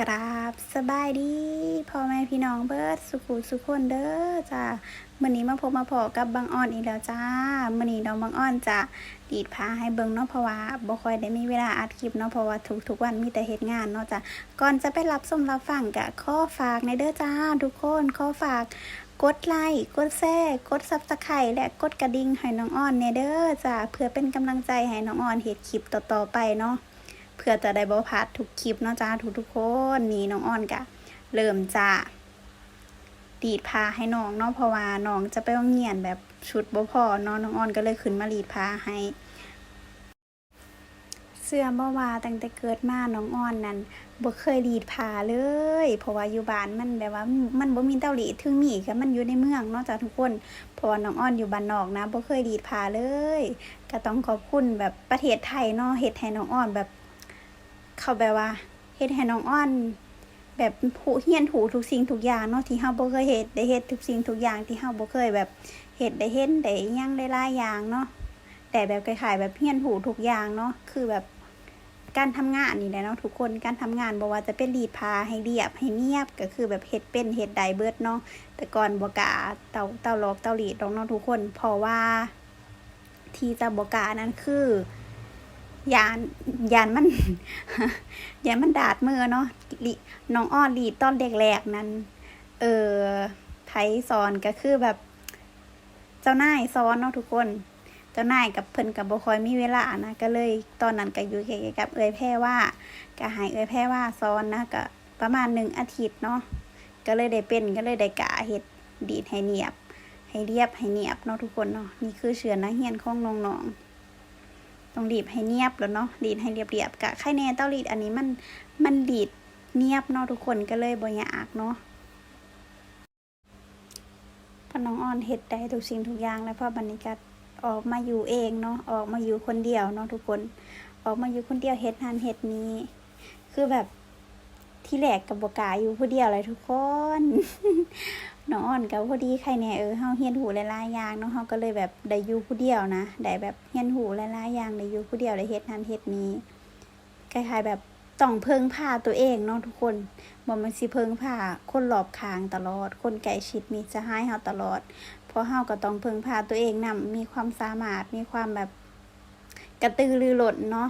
กราบสบายดีพ่อแม่พี่น้องเบิร์ดสุขุสุขคนเด้อจ้ามื่อนี้มาพบมาพอกับบางอ้อนอีกแล้วจ้ามื่อนี้น้องบางอ้อนจะดีดพาให้เบิ่งเนาะเพราะว่าบ่ค่อยได้มีเวลาอัดคลิปเนาะเพราะว่าทุกทุกวันมีแต่เฮ็ดงานเนาะจ้าก่อนจะไปรับชมรับฟังกะข้อฝากในเด้อจ้า ทุกคนข้อฝากกดไลค์ กดแชร์ กดซับสไครต์และกดกระดิ่งให้น้องอ้อนเนเด้อจ้าเพื่อเป็นกำลังใจให้น้องอ้อนเฮ็ดคลิปต่อๆไปเนาะ พื่อจะได้บ่พลาดทุกคลิปเนาะจ้าทุกทุกคนนี่น้องอ้อนกะเริ่มจะดีดพาให้น้องเนาะเพราะว่าน้องจะไปโรงเรียนแบบชุดบ่พอเนาะน้องอ้อนก็เลยขึ้นมารีดพาให้ เสื้อบ่ว่าตั้งแต่เกิดมาน้องอ้อนนั้นบ่เคยรีดผ้าเลย เพราะว่าอยู่บ้านมันแบบว่ามันบ่มีเตารีถึงมีก็มันอยู่ในเมืองเนาะจ้ะทุกคนเพราะว่าน้องอ้อนอยู่บ้านนอกนะบ่เคยรีดผ้าเลย ก็ต้องขอบคุณแบบประเทศไทยเนาะเฮ็ดให้น้องอ้อนแบบ เขาแบบว่าเฮ็ดให้น้องอ้อน แบบผู้เฮียนหูทุกสิ่งทุกอย่างเนาะที่เฮาบ่เคยเฮ็ดได้เฮ็ดทุกสิ่งทุกอย่างที่เฮาบ่เคยแบบเฮ็ดได้เห็นได้ยังได้หลายอย่างเนาะแต่แบบคล้ายๆแบบเฮียนหูทุกอย่างเนาะคือแบบการทำงานนี่แหละเนาะทุกคนการทำงานบ่ว่าจะเป็นรีดผ้าให้เรียบให้เนียบก็คือแบบเฮ็ดเป็นเฮ็ดได้เบิดเนาะแต่ก่อนบ่กาเตาเตาลอกเตารีดดอกเนาะทุกคนเพราะว่า ที่จะบ่กานั้นคือ ยานยานมันยานมันดาดมือเนาะลิน้องอ้อนรีดตอนแรกๆนั้น เออไทสอนก็คือแบบ เจ้านายสอนเนาะทุกคน เจ้านายกับเพิ่นกับบ่คอยมีเวลานะก็เลยตอนนั้นก็อยู่กับ เอื้อยแพรว่าก็ให้เอื้อยแพรว่าสอนนะก็ประมาณหนึ่งอาทิตย์เนาะก็เลยได้เป็นก็เลยได้กะเฮ็ดดีดให้เนียบ ให้เรียบให้เนียบเนาะทุกคนเนาะนี่คือเชือนักเรียนของน้องๆ ต้องรีบให้เนียบแล้วเนาะรีดให้เรียบๆกะไข่แน่เต้ารีดอันนี้มันมันรีดเนียบเนาะทุกคนก็เลยบ่ยากเนาะพอน้องอ้อนเฮ็ดได้ทุกสิ่งทุกอย่างแล้วพราะบัดนี้ก็ออกมาอยู่เองเนาะออกมาอยู่คนเดียวเนาะทุกคน ออกมาอยู่คนเดียวเฮ็ดนั่นเฮ็ดนี้ คือแบบที่แรกกับบกาอยู่ผู้เดียวเลยทุกคน น้องอ่อนกับพอดีใครเนี่ยเออเฮาเฮียนหูหลายๆอย่างเนาะเฮาก็เลยแบบได้อยู่ผู้เดียวนะได้แบบเฮียนหูหลายๆอย่างได้อยู่ผู้เดียวได้เฮ็ดนั่นเฮ็ดนี้คล้ายๆแบบต้องเพิงพาตัวเองเนาะทุกคนบ่มันสิเพิงพาคนรอบข้างตลอด คนใกล้ชิดมีจะให้เฮาตลอด เพราะเฮาก็ต้องเพิงพาตัวเองนํมีความสามารถมีความแบบกระตือรือร้นเนาะ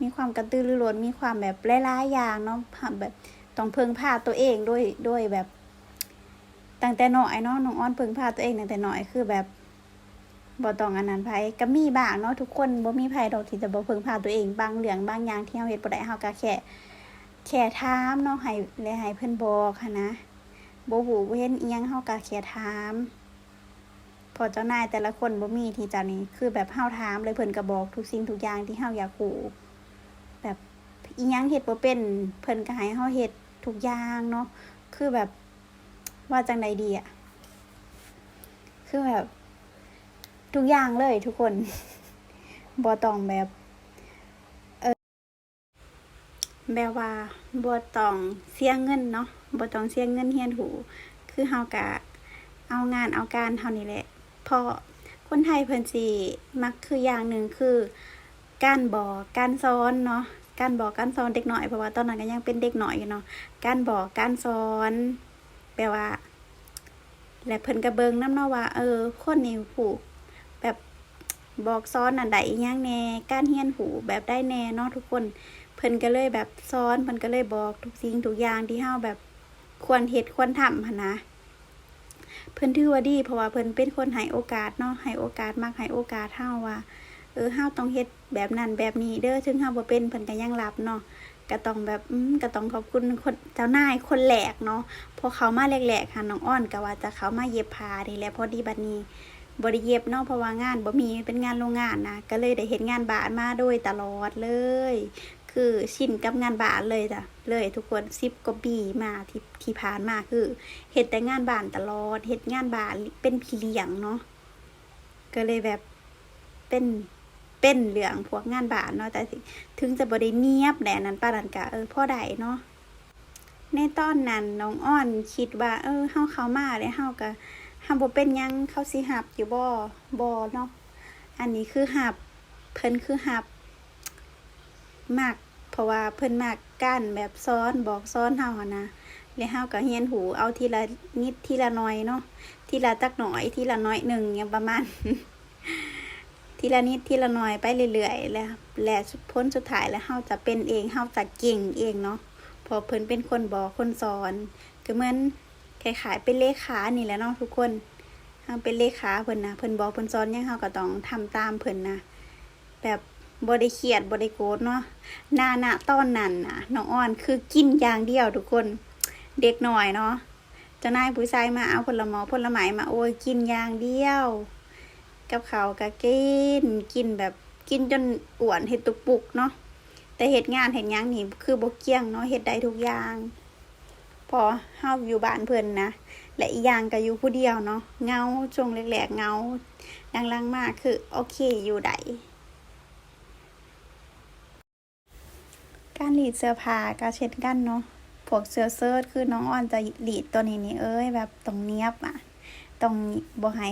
มีความกระตือรือร้นมีความแบบหลายๆอย่างเนาะแบบ ต้องเพิงพาตัวเองด้วยด้วยแบบ ตั้งแต่น้อยเนาะน้องอ้อนเพิงพาตัวเองตั้งแต่น้อยคือแบบบ่ต้องอันนั้นไผก็มีบ้างเนาะทุกคนบ่มีไผดอกที่จะบ่เพิงพาตัวเองบางเรื่องบางอย่างที่เฮาเฮ็ดบ่ได้เฮาก็แค่แค่ถามเนาะให้และให้เพิ่นบอกหันนะบ่ฮู้บ่เห็นอีหยังเฮาก็แค่ถามพอเจ้านายแต่ละคนบ่มีที่จะนี่คือแบบเฮาถามเลยเพิ่นก็บอกทุกสิ่งทุกอย่างที่เฮาอยากรู้ อีหยังเฮ็ดบ่เป็นเพิ่นก็ให้เฮาเฮ็ดทุกอย่างเนาะคือแบบว่าจังไดดีอะคือแบบ ทุกอย่างเลยทุกคนบ่ต้องแบบเออแบบว่าบ่ต้องเสียเงินเนาะบ่ต้องเสียเงินเรียนหู คือเฮาก็เอางานเอาการเท่านี้แหละเพราะคนไทยเพิ่นสิมักคืออย่างหนึ่งคือการบอกการสอนเนาะ การบอกการสอนเด็กหน่อยเพราะว่าตอนนั้นก็ยังเป็นเด็กหน่อยอยู่เนาะการบอกการสอนแปลว่า และเพิ่นก็เบิงน้ำเนาะว่า เออ คนนี้ผู้แบบบอกสอนอันใดอีหยังแน่การเรียนหูแบบได้แน่เนาะทุกคน เพิ่นก็เลยแบบสอนเพิ่นก็เลยบอกทุกสิ่งทุกอย่างที่เฮาแบบควรเฮ็ดควรทำหนะ เพิ่นถือว่าดี เพราะว่าเพิ่นเป็นคนให้โอกาสเนาะให้โอกาสมักให้โอกาสเฮาว่า ออเฮาต้องเฮ็ดแบบนั้นแบบนี้เด้อถึงเฮาบ่เป็นเพิ่นก็ยังรับเนาะก็ต้องแบบอืมก็ต้องขอบคุณคนเจ้านายคนแรกเนาะพอเขามาแรกๆค่ะน้องอ้อนก็ว่าจะเขามาเย็บผ้านี่แหละพอดีบัดนี้บ่ได้เย็บเนาะเพราะว่างานบ่มีเป็นงานโรงงานนะก็เลยได้เฮ็ดงานบ้านมาโดยตลอดเลย คือชินกับงานบ้านเลยจ้ะเลยทุกคน10กว่าปีมาที่ที่ผ่านมาคือเฮ็ดแต่งานบ้านตลอดเฮ็ดงานบ้านเป็นพี่เลี้ยงเนาะก็เลยแบบเป็น เป็นเรื่องพวกงานบ้านเนาะแต่ถึงจะบ่ได้เนียบแหละนั้นปานั้นก็เออพอได้เนาะในตอนนั้นน้องอ้อนคิดว่า เออเฮาเข้ามาแล้วเฮาก็เฮาบ่เป็นยังเขาสิรับอยู่บ่บ่เนาะอันนี้คือรับเพิ่นคือรับมักเพราะว่าเพิ่นมากก้านแบบซ้อนบอกซ้อนเฮาหนะแล้วเฮาก็เฮียนหูเอาทีละนิดทีละน่อยเนาะทีละตักหน่อยทีละน้อยหนึ่งอย่างประมาณ ทีละนิดทีละหน่อยไปเรื่อยๆแล้วและพ้นสุดท้ายแล้วเฮาจะเป็นเองเฮาจะเก่งเองเนาะพอเพิ่นเป็นคนบอกคนสอนก็เหมือนคล้ายๆเป็นเลขานี่แหละเนาะทุกคนเฮาเป็นเลขาเพิ่นนะเพิ่นบอกเพิ่นสอนยังเฮาก็ต้องทำตามเพิ่นนะแบบบ่ได้เครียดบ่ได้โกรธเนาะหน้าณตอนนั้นน่ะน้องอ้อนคือกินอย่างเดียวทุกคนเด็กหน่อยเนาะจ้านายผู้ชายมาเอาผลหมอผลไม้มาโอ้ยกินอย่างเดียว กับเขาก็กินกินแบบกินจนอ้วนเห็ดตุกปุกเนาะแต่เหตุงานเห็ดยังนี่คือบ่เกี่ยงเนาะเฮ็ดได้ทุกอย่าง พอเฮาอยู่บ้านเพิ่นนะ และอีกอย่างก็อยู่ผู้เดียวเนาะเงาช่วงแรกๆเงาหลังๆมากคือโอเคอยู่ได้การรีดเสื้อผ้าก็เช่นกันเนาะพวกเสื้อเชิ้ตคือน้องอ่อนจะรีดตัวนี้นี่เอ้ยแบบตรงเนียบอะตรงบ่ให้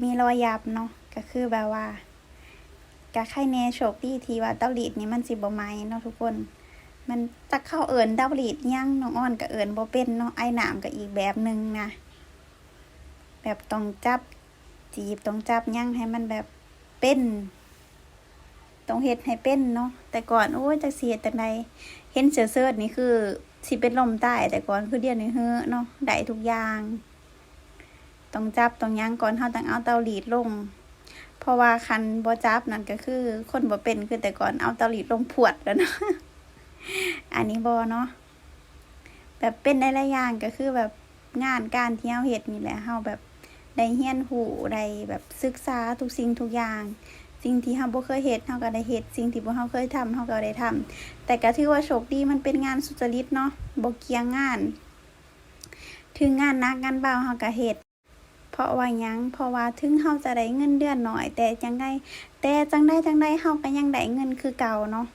มีรอยยับเนาะก็คือแบบว่าก็ไข่แน่โชคดีที่ว่าเต้าหลีดนี่มันสิบ่ไหม้เนาะทุกคน มันตักเข้าเอิญเต้าหลีดยังน้องอ้อนก็เอิญบ่เป็นเนาะไอ้หนามก็อีกแบบหนึ่งนะแบบต้องจับจีบต้องจับยังให้มันแบบเป็นต้องเฮ็ดให้เป็นเนาะแต่ก่อนโอ้ยจักสิเฮ็ดจังไดเห็นเสือเซิร์นี่คือสิเป็นลมใต้แต่ก่อนคือเดียวนี้เฮ้อเนาะได้ทุกอย่าง ต้องจับต้องยั้งก่อนเฮาต้องเอาเตาหลีดลง เพราะว่าคันบ่จับนั่นก็คือ คนบ่เป็นคือแต่ก่อนเอาเตาหลีดลงพวดแล้วเนาะอันนี้บ่เนาะแบบเป็นได้หลายอย่างก็คือแบบงานการที่เฮาเฮ็ดนี่แหละเฮาแบบได้เรียนรู้ได้แบบศึกษาทุกสิ่งทุกอย่าง สิ่งที่เฮาบ่เคยเฮ็ดเฮาก็ได้เฮ็ดสิ่งที่บ่เฮาเคยทำเฮาก็ได้ทำแต่ก็ถือว่าโชคดีมันเป็นงานสุจริตเนาะบ่เกี่ยงงาน ถึงงานหนักงานเบาเฮาก็เฮ็ด เพราะว่ายังเพราะว่าถึงเฮาจะได้เงินเดือนหน้อย แต่จังไดแต่จังไดจังไดเฮาก็ยังได้เงินคือเก่าเนาะ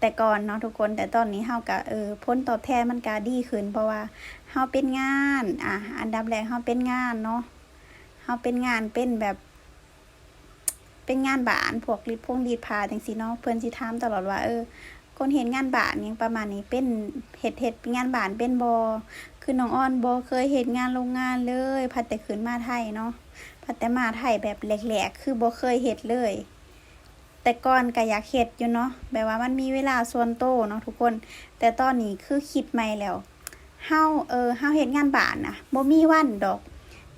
แต่ก่อนเนาะทุกคนแต่ตอนนี้เฮาก็เออผลตอบแทนมันก็ดีขึ้นเพราะว่าเฮาเป็นงานอะอันดับแรกเฮาเป็นงานเนาะเฮาเป็นงานเป็นแบบ เป็นงานบานพวกรีดพวงรีดผ้าจังซี่เนาะเพิ่นสิถามตลอดว่าเออ คนเห็นงานบานยังประมาณนี้เป็นเฮ็ดเฮ็ดงานบานเป็นบ่คือน้องอ้อนบ่เคยเฮ็ดงานโรงงานเลย พัดแต่ขึ้นมาไทยเนาะพัดแต่มาไทยแบบแหลกๆ คือบ่เคยเฮ็ดเลย แต่ก่อนก็อยากเฮ็ดอยู่เนาะแบบว่ามันมีเวลาส่วนโตเนาะทุกคน แต่ตอนนี้คือคิดใหม่แล้วเฮาเออเฮาเฮ็ดงานบานนะบ่มีวันดอก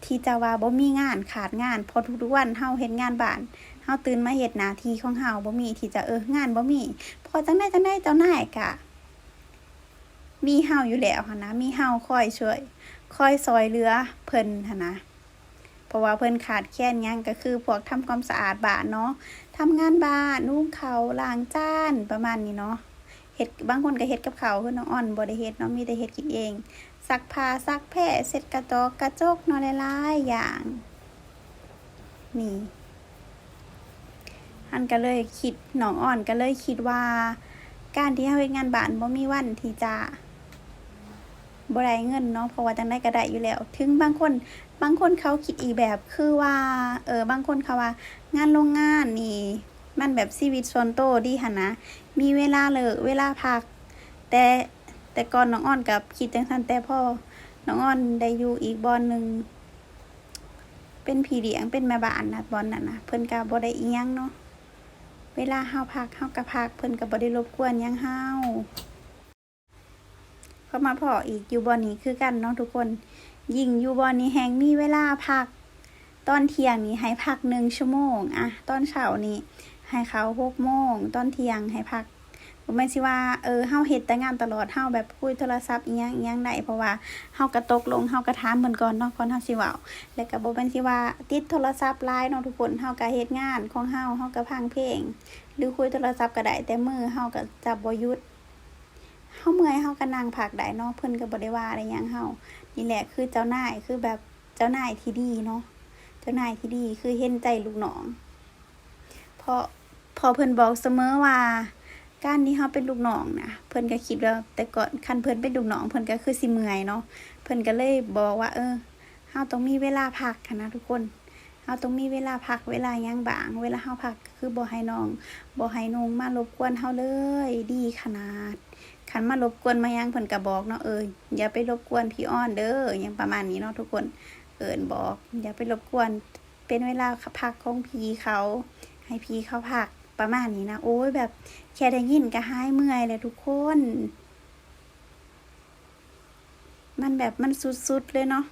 ที่จะว่าบ่มีงานขาดงานพราะทุกๆวันเฮาเฮ็ดงานบาน เฮาตื่นมาเฮ็ดหน้าที่ของเฮาบ่มีที่จะเอองานบ่มีพอจังได๋จังได๋เจ้านายก็มีเฮาอยู่แล้วหันนะ มีเฮาคอยช่วยคอยซอยเหลือเพิ่นหันนะเพราะว่าเพิ่นขาดแคลนหยังก็คือพวกทำความสะอาดบ้านเนาะทำงานบ้านนุ่งเขาล้างจานประมาณนี้เนาะเฮ็ดบางคนก็เฮ็ดกับเขาคือน้องอ่อนบ่ได้เฮ็ดเนาะมีแต่เฮ็ดกินเองซักผ้าซักแพร่เสร็จกระจกกระจกเนาะหลายๆอย่าง นี่ อันก็เลยคิดน้องอ่อนก็เลยคิดว่า การที่เฮาเฮ็ดงานบ้านบ่มีวันที่จะบ่ได้เงินเนาะเพราะว่าจังได๋ก็ได้อยู่แล้ว ถึงบางคนบางคนเขาคิดอีกแบบคือว่าเออบางคนเขาว่า งานโรงงานนี่ มันแบบชีวิตส่วนโตดีหั่นนะ มีเวลาเลิกเวลาพัก แต่แต่ก่อนน้องอ้อนกับคิดจังซั่นแต่พ่อน้องอ้อนได้อยู่อีกบอนหนึ่งเป็นพี่เลี้ยงเป็นแม่บ้านนะบอนนั้นนะเพิ่นก็บ่ได้อีหยังเนาะ เวลาเฮาพักเฮากะพักเพิ่นก็บ่ได้รบกวนยังเฮาเข้ามาพออีกอยู่บอนนี้คือกันเนาะทุกคน ยิ่งอยู่บอนนี้แฮงมีเวลาพัก ตอนเที่ยงนี้ให้พักหนึ่งชั่วโมงอะตอนเช้านี้ให้เขาหกโมงตอนเที่ยงให้พัก บ่แม่นสิว่าเออเฮาเฮ็ดแต่งานตลอดเฮาแบบคุยโทรศัพท์อีหยังอีหยังได้เพราะว่าเฮาก็ตกลงเฮาก็ถามเพิ่นก่อนเนาะก่อนเฮาสิเว้าแล้วก็บ่แม่นสิว่าติดโทรศัพท์หลายเนาะทุกคนเฮาก็เฮ็ดงานของเฮาเฮาก็ฟังเพลงหรือคุยโทรศัพท์ก็ได้แต่มือเฮาก็จับบ่หยุดเฮาเมื่อยเฮาก็นั่งพักได้เนาะเพิ่นก็บ่ได้ว่าอะไรหยังเฮานี่แหละคือเจ้านายคือแบบเจ้านายที่ดีเนาะเจ้านายที่ดีคือเห็นใจลูกน้องเพราะพอเพิ่นบอกเสมอว่า การที่เฮาเป็นลูกน้องนะเพิ่นก็คิดว่าแต่ก่อนคันเพิ่นเป็นลูกน้องเพิ่นก็คือสิเมื่อยเนาะเพิ่นก็เลยบอกว่า เออเฮาต้องมีเวลาพักนะทุกคนเฮาต้องมีเวลาพักเวลายังบาง เวลาเฮาพักคือบ่ให้น้องบ่ให้นงมารบกวนเฮาเลยดีขนาดคันมารบกวนมายังเพิ่นก็บอกเนาะเอ้ยอย่าไปรบกวนพี่อ้อนเด้อหยังประมาณนี้เนาะทุกคนเอิ้นบอก อย่าไปรบกวนเป็นเวลาพักของพี่เขา ให้พี่เขาพัก ประมาณนี้นะ โอ้ยแบบแค่ได้ยินก็หายเมื่อยเลยทุกคน มันแบบมันสุดๆเลยเนาะ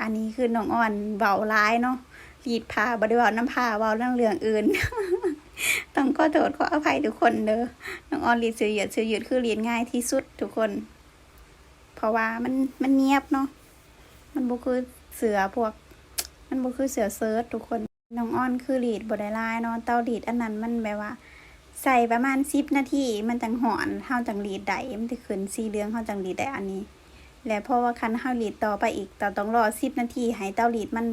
อันนี้คือน้องอ่อนเบาร้ายเนาะรีดผ้าบริวารน้ำผ้าเบาเรื่องเรื่องอื่น ต้องขอโทษขออภัยทุกคนเด้อน้องอ่อนรีดเสือเหยืดเสือเหยืดคือรีดง่ายที่สุดทุกคน เพราะว่ามันมันเนียบเนาะมันบ่คือเสือพวก มันบ่คือเสือเซิร์ชทุกคน น้องอ้อนคือรีดบ่ได้ลายเนาะเตารีดอันนั้นมันแบบว่า ใส่ประมาณ10นาทีมันจังหอนเฮาจังรีดได้มันจะขึ้นสีเหลืองเฮาจังรีดได้อันนี้ และเพราะว่าคันเฮารีดต่อไปอีกเราต้องรอ10นาทีให้เตารีดมัน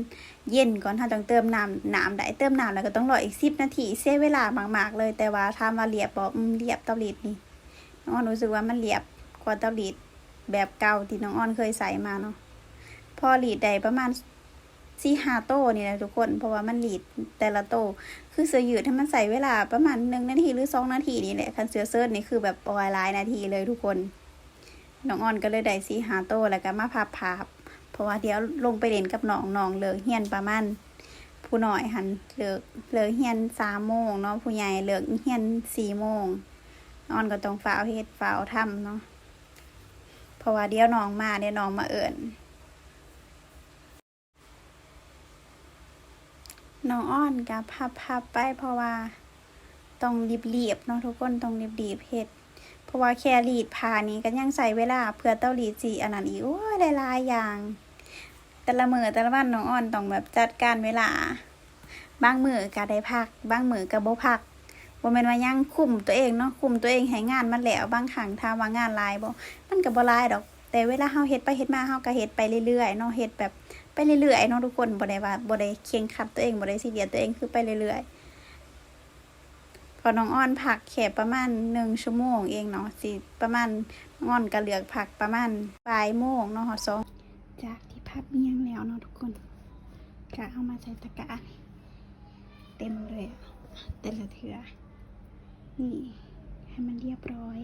เย็นก่อนเฮาต้องเติมน้ำน้ำได้เติมน้ำแล้วก็ต้องรออีก10นาทีเสียเวลามากๆเลยแต่ว่าถามว่าเรียบบอืมเรียบเตารีดนี่น้องอ้อนรู้สึกว่ามันเรียบกว่าเตารีดแบบเก่าที่น้องอ้อนเคยใส่มาเนาะพอรีดได้ประมาณ สี่ห้าโต้นี่แหละทุกคน เพราะว่ามันรีดแต่ละโต้คือเสื้อยืดให้มันใส่เวลาประมาณหนึ่งนาทีหรือสองนาทีนี่แหละคันเสื้อเชิ้ตนี่คือแบบปลอยหลายนาทีเลยทุกคนน้องออนก็เลยได้สีหาโตแล้วก็มาพับภาพเพราะว่าเดี๋ยวลงไปเล่นกับน้องน้องเลิกเฮียนประมาณผู้น้อยหันเลิกเลิกเฮียนสามโมงเนาะผู้ใหญ่เลิกเฮียนสี่โมงน้องออนก็ต้องฝ้าเฮ็ดฝ้าทำเนาะเพราะว่าเดี๋ยวน้องมาเดี๋ยวน้องมาเอิ่น น้องอ้อนก็พับพับไปเพราะว่าต้องรีบๆเนาะทุกคนต้องรีบๆเฮ็ดเพราะว่าแค่รีดผ้านี้ก็ยังใส่เวลาเพื่อเต้ารีดสีอันนั้นอีกโอ้ยหลายๆอย่าง แต่ละมือแต่ละวันน้องอ่อนต้องแบบจัดการเวลา บางมือก็ได้พัก บางมือก็บ่พักบ่แม่นว่ายังคุมตัวเองเนาะคุมตัวเองให้งานมันแล้วบางครั้งถ้าว่างานลายบ่มันก็บ่ลายดอก แต่เวลาเฮาเฮ็ดไปเฮ็ดมาเฮาก็เฮ็ดไปเรื่อยๆเนาะเฮ็ดแบบ ไปเรื่อยๆเนาะทุกคนบ่ได้ว่าบ่ได้เคียงคัดตัวเองบ่ได้ซีเรียสตัวเองคือไปเรื่อยๆพอน้องอ้อนผักแค่ประมาณหนึ่งชั่วโมงเองเนาะสิประมาณน้องอ้อนก็เหลือกผักประมาณบ่ายโมงเนาะหอสองจากที่พับเมียงแล้วเนาะทุกคนก็เอามาใส่ตะกร้าเต็มเลยแต่ละเถือนี่ให้มันเรียบร้อย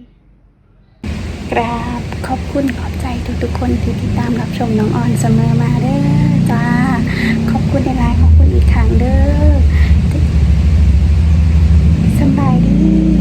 กราบขอบคุณขอบใจทุกๆคนที่ติดตามรับชมน้องออนเสมอมาเด้อจ้า ขอบคุณในไลน์ขอบคุณอีกครั้งเด้อสบายดี